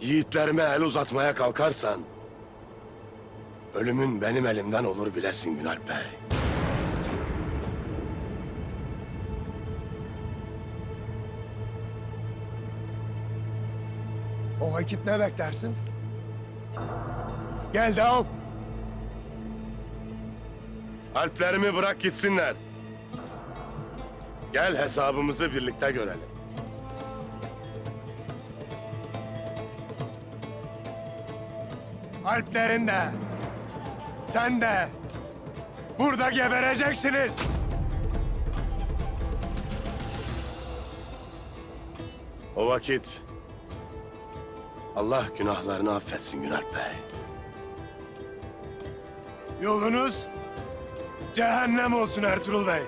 yiğitlerime el uzatmaya kalkarsan... ...ölümün benim elimden olur bilesin Günalp Bey. O vakit ne beklersin? Gel de al. Alplerimi bırak gitsinler. Gel hesabımızı birlikte görelim. Alplerin de, sen de burada gebereceksiniz. O vakit Allah günahlarını affetsin Günalp Bey. Yolunuz cehennem olsun Ertuğrul Bey.